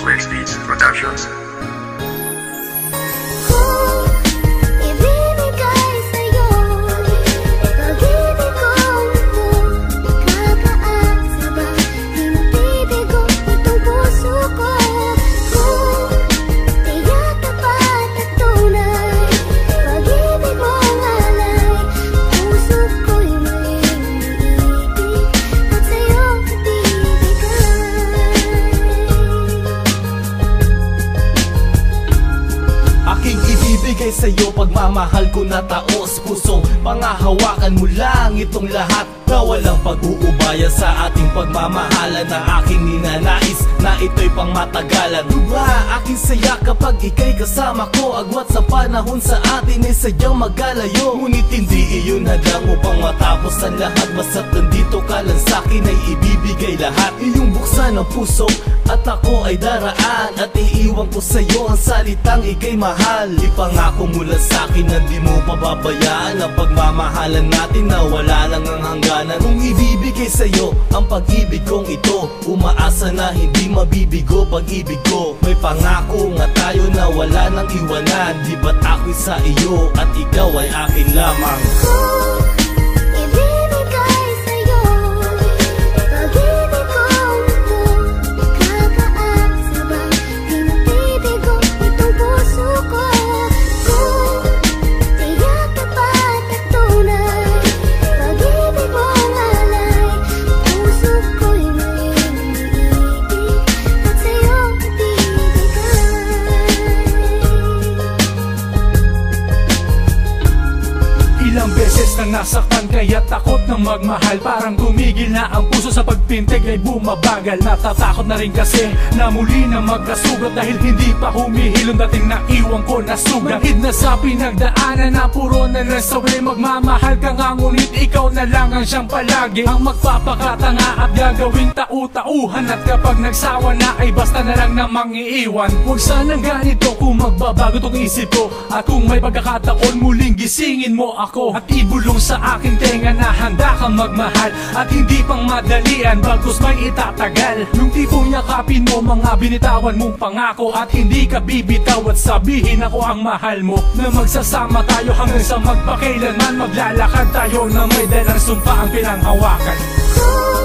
Switch Beats Productions. Ibibigay sa'yo pagmamahal ko na taos Pusong pangahawakan mo lang itong lahat Na walang pag-uubaya sa ating pagmamahalan Na aking ninanais na ito'y pangmatagalan. Diba aking saya kapag ika'y kasama ko. Agwat sa panahon sa atin ay sadyang magalayo. Ngunit hindi iyon hadang upang matapos ang lahat. Basta't nandito ka lang sa'kin ay ibibigay lahat. Iyong buksan ang puso at ako ay daraan. At iiwan ko sa'yo ang salitang ikay mahal. Ipangako mo lang sa'kin na di mo pababayaan Ang pagmamahalan natin na wala lang ang hangganan Kung ibibigay sa'yo ang pag-ibig kong ito Umaasa na hindi mabibigo pag-ibig ko. May pangako nga tayo na wala nang iwanan Di ba't ako'y sa iyo at ikaw ay akin lamang beses nang nasaktan kaya takot ng magmahal. Parang tumigil na ang puso sa pagpintig ay bumabagal. Natatakot na rin kasi na muli na magkasugat Dahil hindi pa humihilong dating naiwan ko na sugat. Mahid na sa pinagdaanan na puro na nasawi Magmamahal ka nga ngunit ikaw na lang ang siyang palagi. Ang magpapakatanga at gagawing tau-tauhan. At kapag nagsawa na ay basta na lang namang iiwan. Huwag sanang ganito kung magbabago tong isip ko. At kung may pagkakataon muling gisingin mo ako. At ibulong sa aking tenga na handa kang magmahal. At hindi pang madalian bagkus may itatagal. Yung tipong yakapin mo mga binitawan mong pangako. At hindi ka bibitaw at sabihin ako ang mahal mo. Na magsasama tayo hanggang sa magpakailanman. Maglalakad tayo na may dalang sumpa ang pinanghawakan. Kung